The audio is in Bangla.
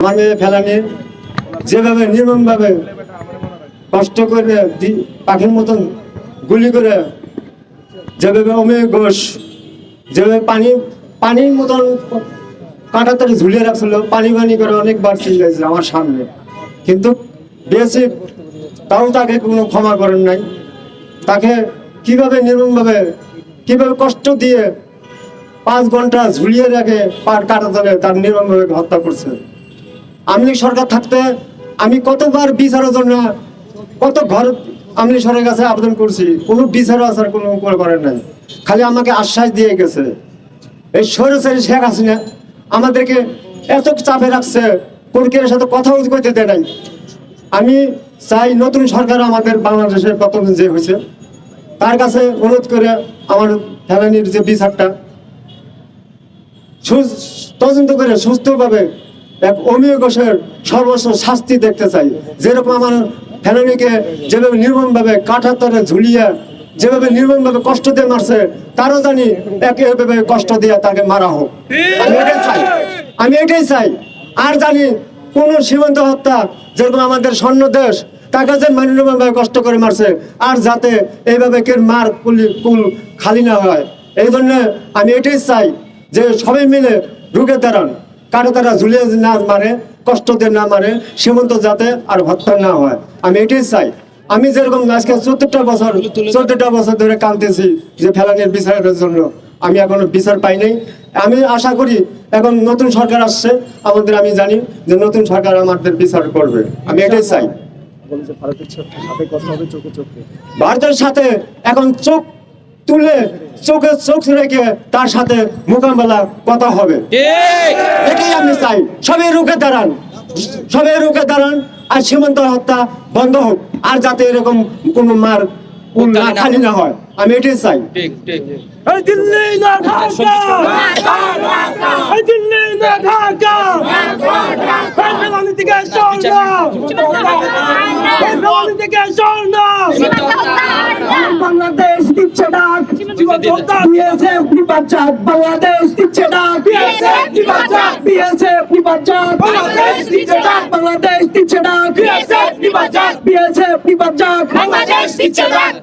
আমার মেয়ে ফেলানি, যেভাবে নির্মমভাবে কষ্ট করে পাখির মতন গুলি করে, যেভাবে অমেয় ঘোষ, যেভাবে পানি, পানির মতন কাঁটাতারে ঝুলিয়ে রাখছিল, পানি পানি করে অনেকবার চিল্লাইছে আমার সামনে। কিন্তু বিএসএফ তাও তাকে কোনো ক্ষমা করেন নাই। তাকে কীভাবে নির্মমভাবে, কীভাবে কষ্ট দিয়ে পাঁচ ঘণ্টা ঝুলিয়ে রেখে পার কাটাতারে তার নির্মমভাবে হত্যা করছে। আমলি সরকার থাকতে আমি কতবার বিচারের জন্য কত ঘর আমলি সরকারের কাছে আবেদন করছি, কোনো বিচার আসার কোনো করে করেন নাই। খালি আমাকে আশ্বাস দিয়ে গেছে। এই সৈরসারি শেখ হাসিনা আমাদেরকে এত চাপে রাখছে কোরকের সাথে কথাও কইতে দেয় নাই। আমি চাই নতুন সরকার আমাদের বাংলাদেশের প্রথম যে হয়েছে, তার কাছে অনুরোধ করে আমার ফেলানির যে বিচারটা তদন্ত করে সুস্থভাবে এক অমীয় ঘোষের সর্বস্ব শাস্তি দেখতে চাই। যেরকম আমার ফেলানিকে যেভাবে নির্মমভাবে কাঠার তরে ঝুলিয়ে, যেভাবে নির্মমভাবে কষ্ট দিয়ে মারছে, তারও জানি একে এভাবে কষ্ট দিয়ে তাকে মারা হোক। আমি এটাই চাই। আমি এটাই চাই। আর জানি কোন সীমান্ত হত্যা, যেরকম আমাদের স্বর্ণ দেশ, তাকে যে মাননীয়ভাবে কষ্ট করে মারছে, আর যাতে এইভাবে কে মার কুলি, কুল খালি না হয়। এই জন্য আমি এটাই চাই যে সবাই মিলে ঢুকে দাঁড়ান। কারও তারা ঝুলিয়ে না মারে কষ্ট দিয়ে না মারে সীমন্ত যাতে আর হত্যা না হয়। আমি এটাই চাই। আমি যেরকম আজকে চোদ্দটা বছর চোদ্দটা বছর ধরে কাঁদতেছি যে ফেলানির বিচারের জন্য। আমি এখনও বিচার পাই নাই। আমি আশা করি এখন নতুন সরকার আসছে আমাদের আমি জানি যে নতুন সরকার আমাদের বিচার করবে। আমি এটাই চাই। ভারতের সাথে এখন চোখ তুলে চোখে চোখ রেখে তার সাথে মোকাবেলা কথা হবে। এটাই আমি চাই। সবাই রুখে দাঁড়ান। সবাই রুখে দাঁড়ান আর সীমান্ত হত্যা বন্ধ হোক। আর যাতে এরকম কোনো মার খালি না হয়। আমি এটাই চাই। ঠিক ঠিক দিল্লি না ঢাকা। দিল্লি ঢাকা। থেকে থেকে দিচ্ছে ডাক বিএসএফ বাচ্চা বাংলাদেশ দিচ্ছে ডাক BSF নিপাচাক। বিএসএফ নিপাচাক বাংলাদেশ দিচ্ছে ডাক। বাংলাদেশ দিচ্ছে ডাক BSF নিপাচাক। বিএসএফ নিপাচাক বাংলাদেশ দিচ্ছে ডাক